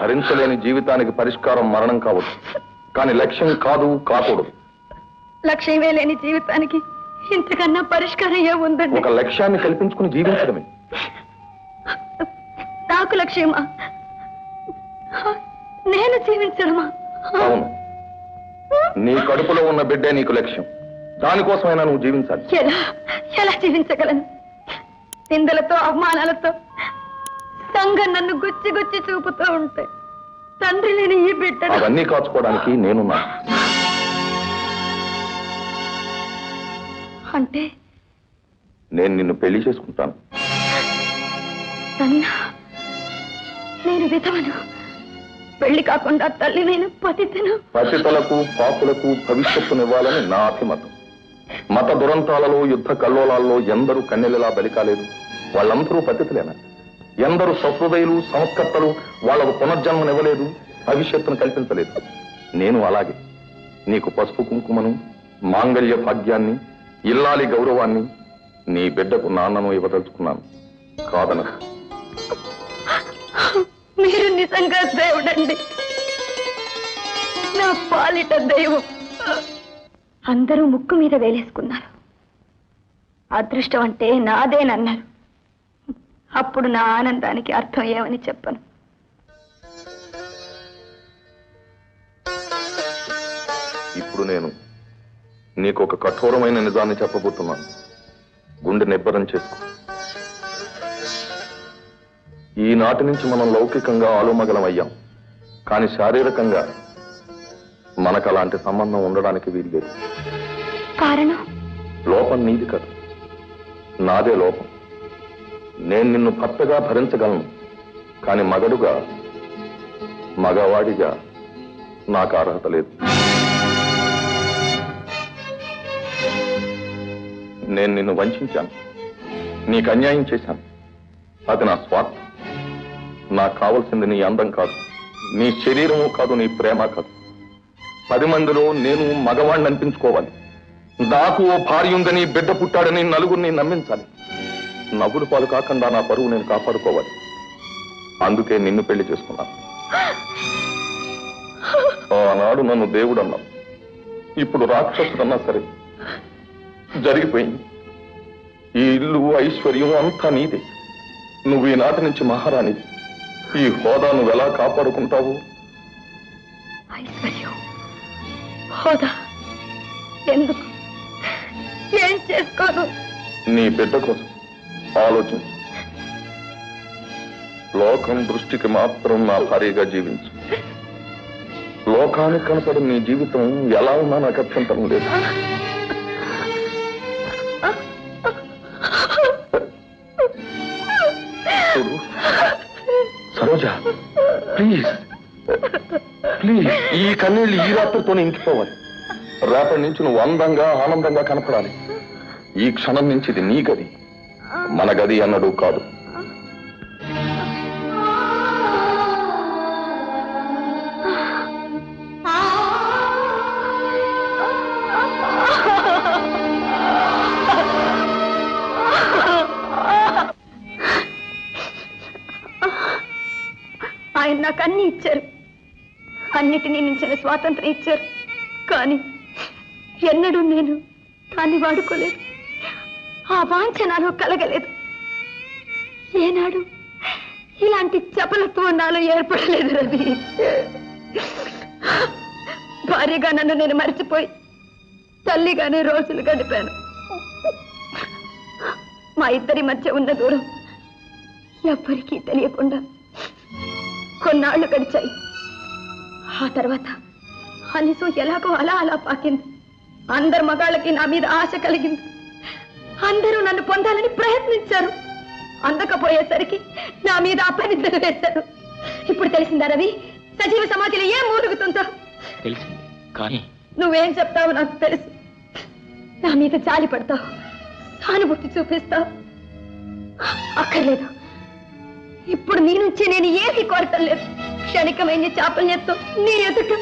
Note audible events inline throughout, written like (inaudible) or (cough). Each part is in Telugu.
భరించలేని జీవితానికి పరిష్కారం మరణం కావచ్చు కానీ లక్ష్యం కాదు కాకూడదు. లక్ష్యమే లేని జీవితానికి ఇంతకన్నా పరిష్కారం ఏముందండి? ఒక లక్ష్యాన్ని కల్పించుకుని జీవించడమే. నాకు లక్ష్యమా? నేను జీవించడమా? అవును. నీ కడుపులో ఉన్న బిడ్డే నీకు లక్ష్యం. దానికోసమైనా నువ్వు జీవించాలి. ఎలా? ఎలా జీవించగలను? నిందలతో అవమానాలతో సంఘం నన్ను గుచ్చి గుచ్చి చూపుతూ ఉంటే తండ్రి లేని ఈ బిడ్డను అవన్నీ కాచుకోవడానికి నేనున్నా. అంటే నేను నిన్ను పెళ్ళి చేసుకుంటాను. నేను విధవను. పెళ్ళి కాకుండా తల్లి నేను పతితను. పతితలకు పాపులకు భవిష్యత్తునివ్వాలని నా అభిమతం. మత దురంతాలలో యుద్ధ కల్లోలాల్లో ఎందరూ కన్నెలలా బలి కాలేదు వాళ్ళందరూ పతితులేనా? ఎందరు సహృదయులు సంస్కర్తలు వాళ్ళకు పునర్జన్మనివ్వలేదు భవిష్యత్తును కల్పించలేదు. నేను అలాగే. నీకు పసుపు కుంకుమను మాంగళ్య భాగ్యాన్ని ఇల్లాలి గౌరవాన్ని నీ బిడ్డకు నాన్నను ఇవ్వదలుచుకున్నాను. కాదన. మీరు నిజంగా దేవుడండి. నా పాలిట దైవం. అందరూ ముక్కు మీద వేలేసుకున్నారు. అదృష్టం అంటే నాదేనన్నారు. అప్పుడు నా ఆనందానికి అర్థం ఏమని చెప్పను? ఇప్పుడు నేను నీకు ఒక కఠోరమైన నిజాన్ని చెప్పబోతున్నాను. గుండె నిబ్బరం చేసుకో. ఈనాటి నుంచి మనం లౌకికంగా ఆలుమగలం అయ్యాం. కానీ శారీరకంగా మనకు అలాంటి సంబంధం ఉండడానికి వీల్లేదు. కారణం? లోపం నీది కాదు. నాదే లోపం. నేను నిన్ను భర్తగా భరించగలను. కానీ మగడుగా మగవాడిగా నాకు అర్హత లేదు. నేను నిన్ను వంచాను. నీకు అన్యాయం చేశాను. అది నా స్వార్థం. నాకు కావలసింది నీ అందం కాదు. నీ శరీరము కాదు నీ ప్రేమ కాదు. పది మందిలో నేను మగవాణ్ణి అనిపించుకోవాలి. నాకు ఓ భార్య ఉందని బిడ్డ పుట్టాడని నలుగురిని నమ్మించాలి. నవ్వులు పాలు కాకుండా నా పరువు నేను కాపాడుకోవాలి. అందుకే నిన్ను పెళ్ళి చేసుకున్నాను. ఆనాడు నన్ను దేవుడు అన్నావు ఇప్పుడు రాక్షసుడన్నా సరే జరిగిపోయింది. ఈ ఇల్లు ఐశ్వర్యం అంతా నీదే. నువ్వు ఈనాటి నుంచి మహారాణివి. ఈ హోదా నువ్వు ఎలా కాపాడుకుంటావు? ఐశ్వర్యం హోదా. ఎందుకు? ఏం చేసుకోను? నీ బిడ్డ కోసం. ఆలోచించు లోకం దృష్టికి మాత్రం నా భార్యగా జీవించు. లోకానికి కనపడిన నీ జీవితం ఎలా ఉన్నా నాకు అత్యంతం లేదు. సరోజ ప్లీజ్. ప్లీజ్. ఈ కన్నీళ్ళు ఈ రాత్రితోనే ఇంకిపోవాలి. రేపటి నుంచి నువ్వు అందంగా ఆనందంగా కనపడాలి. ఈ క్షణం నుంచి ఇది నీ గది. మన గది అన్నడు కాదు. ఆయన నాకు అన్ని ఇచ్చారు. అన్నిటినీ మించిన స్వాతంత్రం ఇచ్చారు. కానీ ఎన్నడూ నేను దాన్ని వాడుకోలేదు. ఆ వాంఛ నాలో కలగలేదు. ఏనాడు ఇలాంటి చపలత్వం నాలో ఏర్పడలేదు రవి. భార్యగా నన్ను నేను మర్చిపోయి తల్లిగానే రోజులు గడిపాను. మా ఇద్దరి మధ్య ఉన్న దూరం ఎవ్వరికీ తెలియకుండా కొన్నాళ్ళు గడిచాయి. ఆ తర్వాత అనిసం ఎలాగో అలా అలా పాకింది. అందరు మగాళ్ళకి నా మీద ఆశ కలిగింది. అందరూ నన్ను పొందాలని ప్రయత్నించారు. అందకపోయేసరికి నా మీద అపనిద్దలు వేశారు. ఇప్పుడు తెలిసిందా రవి? సజీవ సమాధిలో ఏం మూలుగుతుందో? తెలిసింది. కానీ నువ్వేం చెప్తావు నాకు తెలుసు. నా మీద జాలి పడతావు. సానుభూతి చూపిస్తావు. అక్కర్లేదు. ఇప్పుడు నీ నుంచి నేను ఏమీ కోరటం లేదు. క్షణికమైన చాపల్యంతో నీ ఎదుట.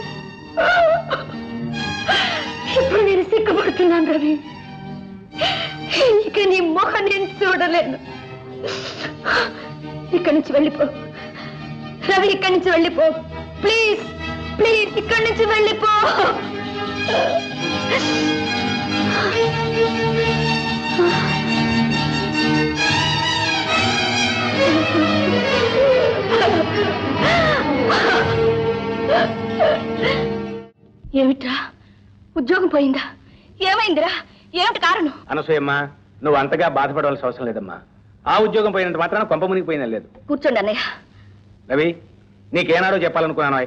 ఇప్పుడు నేను సిగ్గుపడుతున్నాను రవి. ఇక నీ మొహం నేను చూడలేను. ఇక్కడి నుంచి వెళ్ళిపో. రవి ఇక్కడి నుంచి వెళ్ళిపో. ప్లీజ్ ప్లీజ్ ఇక్కడి నుంచి వెళ్ళిపో. ఏమిట్రా? ఉద్యోగం పోయిందా? ఏమైందిరా? ఏమిటి కారణం? అనసూయమ్మ నువ్వు అంతగా బాధపడవలసిన అవసరం లేదమ్మా. ఆ ఉద్యోగం పోయినంత మాత్రాన కొంప మునిగిపోయినా లేదు. కూర్చోండి అన్నయ్య. రవి నీకేనాడో చెప్పాలనుకున్నాను.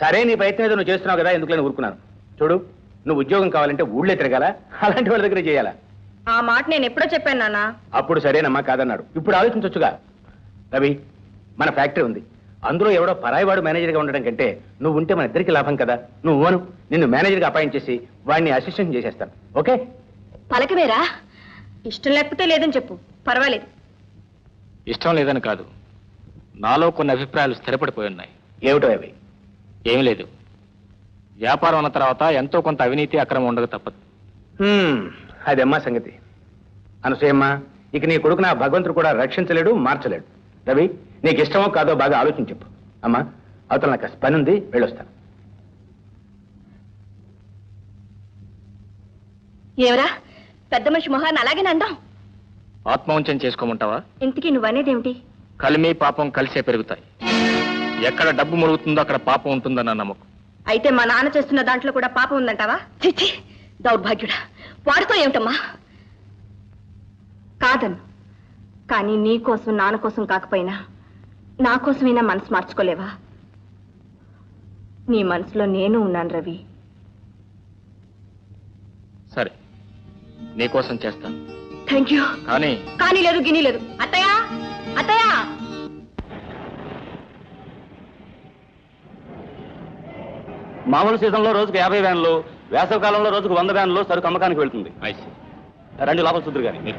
సరే నీ ప్రయత్నం ఏదో నువ్వు చేస్తున్నావు కదా ఎందుకు నేను ఊరుకున్నాను. చూడు నువ్వు ఉద్యోగం కావాలంటే ఊళ్ళో తిరగాల? అలాంటి వాళ్ళ దగ్గర చేయాలా? ఆ మాట నేను ఎప్పుడో చెప్పాను నాన్న. అప్పుడు సరేనమ్మా కాదన్నాడు. ఇప్పుడు ఆలోచించొచ్చుగా. రవి మన ఫ్యాక్టరీ ఉంది. అందులో ఎవడో పరాయివాడు మేనేజర్గా ఉండడం కంటే నువ్వు ఉంటే మన ఇద్దరికి లాభం కదా. నువ్వు అను నిన్ను మేనేజర్గా అపాయింట్ చేసి వాడిని అసిస్టెంట్ చేసేస్తాను. ఓకే? పలకవేరా? ఇష్టం లేకపోతే లేదని చెప్పు. పర్వాలేదు. ఇష్టం లేదని కాదు. నాలో కొన్ని అభిప్రాయాలు స్థిరపడిపోయి ఉన్నాయి. ఏమిటో అవి? ఏమీ లేదు. వ్యాపారం అన్న తర్వాత ఎంతో కొంత అవినీతి అక్రమం ఉండక తప్పదు. హ్మ్, అదమ్మా సంగతి. అనసూయమ్మ ఇక నీ కొడుకు నా భగవంతుడు కూడా రక్షించలేడు మార్చలేడు. రవి నీకు ఇష్టమో కాదో బాగా ఆలోచించి చెప్పు. అమ్మా అవతల నాకు పని ఉంది వెళ్ళొస్తాను. ఏమరా? పెద్ద మనిషి మొహాన్ని అలాగే అందాం ఆత్మవంచం చేసుకోమంటావా? ఇంతకీ నువ్వనేదేమిటి? కలిమి పాపం కలిసే పెరుగుతాయి. ఎక్కడ డబ్బు మురుగుతుందో అక్కడ పాపం ఉంటుందన్న నమ్మకం. అయితే మా నాన్న చేస్తున్న దాంట్లో కూడా పాపం ఉందంటావా? చిచ్చి దౌర్భాగ్యుడా. వాడితో ఏమిటమ్మా? కాదను. కానీ నీ కోసం నాన్న కోసం కాకపోయినా నా కోసమైనా మనసు మార్చుకోలేవా? నీ మనసులో నేను ఉన్నాను రవి. సరే నీకోసం చేస్తాను. థ్యాంక్ యూ కానీ కానీ లేదు గిని లేదు. అత్తయ్య అత్తయ్య! మామూలు సీజన్లో రోజుకు యాభై వ్యాన్లు వేసవి కాలంలో రోజుకు వంద వ్యాన్లు సరుకు అమ్మకానికి వెళ్తుంది. ఐసి రెండు లోపల సుద్దురు గారి మీరు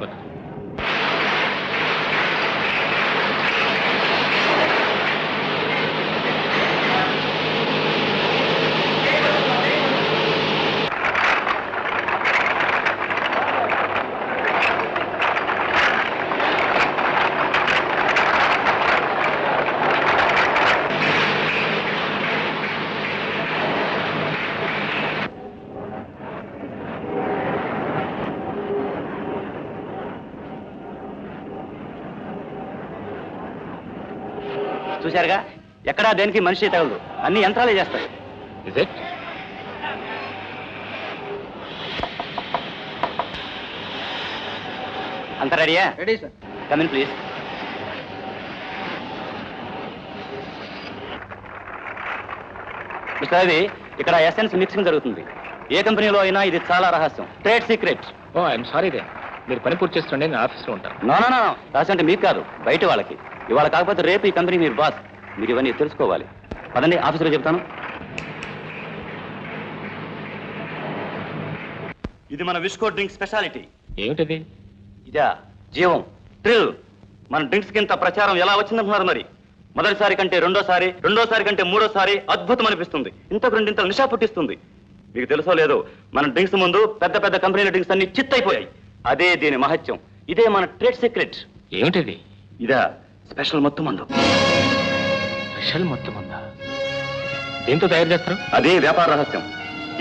చూశారుగా? ఎక్కడా దేనికి మనిషి తగలదు. అన్ని యంత్రాలే చేస్తాయి? అంత రెడీయా? Ready sir. Come in please mister Ravi ఇక్కడ ఎసెన్స్ మిక్సింగ్ జరుగుతుంది. ఏ కంపెనీలో అయినా ఇది చాలా రహస్యం. Trade secret. Oh I'm sorry దే మీరు పని పూర్తి చేస్తుండే నేను ఆఫీస్లో ఉంటాను. నో నో నో రహస్యం అంటే మీకు కాదు. బయట వాళ్ళకి. ఇవాళ కాకపోతే రేపు ఈ కంపెనీ మీరు బాస్. మీరు ఇవన్నీ తెలుసుకోవాలి. పదండి ఆఫీసులో చెప్తాను ఇది మన విస్కో డ్రింక్ స్పెషాలిటీ. ఏమిటిది? ఇదా జీవం థ్రిల్. మన డ్రింక్స్ కింద ప్రచారం ఎలా వచ్చిందంటున్నారు మరి? మొదటిసారి కంటే రెండోసారి రెండోసారి కంటే మూడోసారి అద్భుతం అనిపిస్తుంది. ఇంతకు రెండింతలు నిషా పుట్టిస్తుంది. మీకు తెలుసో లేదో మన డ్రింక్స్ ముందు పెద్ద పెద్ద కంపెనీల డ్రింక్స్ అన్ని చిత్తైపోయాయి. అదే దీని మహత్యం. ఇదే మన ట్రేడ్ సీక్రెట్. ఏమిటిది? ఇదా స్పెషల్ మొత్తం మందు స్పెషల్ మొత్తం ఉందా దేంతో తయారు చేస్తారు? అదే వ్యాపార రహస్యం.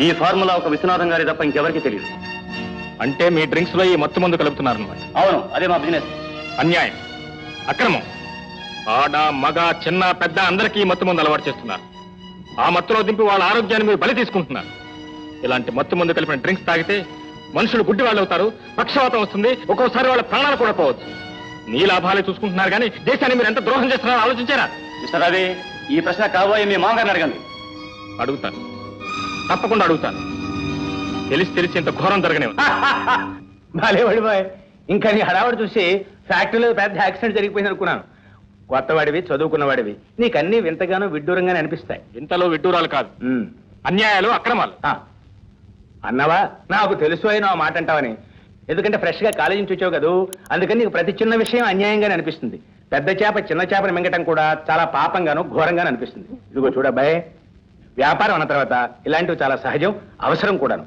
ఈ ఫార్ములా ఒక విశ్వనాథం గారి తప్ప ఇంకెవరికి తెలియదు. అంటే మీ డ్రింక్స్లో ఈ మత్తు మందు కలుపుతున్నారన్నమాట అవును అదే మా బిజినెస్. అన్యాయం. అక్రమం. ఆడ మగ చిన్న పెద్ద అందరికీ ఈ మత్తు మందు అలవాటు చేస్తున్నారు. ఆ మత్తులో దింపి వాళ్ళ ఆరోగ్యాన్ని మీరు బలి తీసుకుంటున్నారు. ఇలాంటి మత్తు మందు కలిపిన డ్రింక్స్ తాగితే మనుషులు గుడ్డి వాళ్ళు అవుతారు పక్షవాతం వస్తుంది ఒక్కోసారి వాళ్ళ ప్రాణాలు కూడా పోవచ్చు. నీ లాభాలే చూసుకుంటున్నారు కానీ దేశాన్ని మీరు ఎంత ద్రోహం చేస్తున్నారో ఆలోచించారా? మిస్టర్ రవి ఈ ప్రశ్న కాబోయే మీ మామగారిని అడగండి. అడుగుతాను. తప్పకుండా అడుగుతాను. తెలిసి తెలిసి ఇంత ఘోరం జరగనే భలే (laughs) పడిపోయి ఇంకా నీ హడావడి చూసి ఫ్యాక్టరీలో పెద్ద యాక్సిడెంట్ జరిగిపోయింది అనుకున్నాను. కొత్తవాడివి చదువుకున్నవాడివి. నీకు అన్ని వింతగానో విడ్డూరంగానే అనిపిస్తాయి. ఇంతలో విడ్డూరాలు కాదు. అన్యాయాలు అక్రమాలు. ఆ. అన్నవా నాకు తెలుసు అయినా మాట అంటావని. ఎందుకంటే ఫ్రెష్గా కాలేజీ నుంచి వచ్చావు కదూ? అందుకని నీకు ప్రతి చిన్న విషయం అన్యాయంగానే అనిపిస్తుంది. పెద్ద చేప చిన్న చేపను మింగటం కూడా చాలా పాపంగాను ఘోరంగాను అనిపిస్తుంది. ఇదిగో చూడబ్బాయ్ వ్యాపారం అన్న తర్వాత ఇలాంటివి చాలా సహజం అవసరం కూడాను.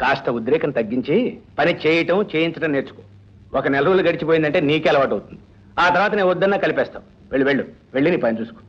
కాస్త ఉద్రేకం తగ్గించి పని చేయటం చేయించడం నేర్చుకో. ఒక నెల రోజులు గడిచిపోయిందంటే నీకే అలవాటు అవుతుంది ఆ తర్వాత నేను వద్దన్నా కలిపేస్తావు వెళ్ళి వెళ్ళు. వెళ్ళి నీ పని చూసుకో.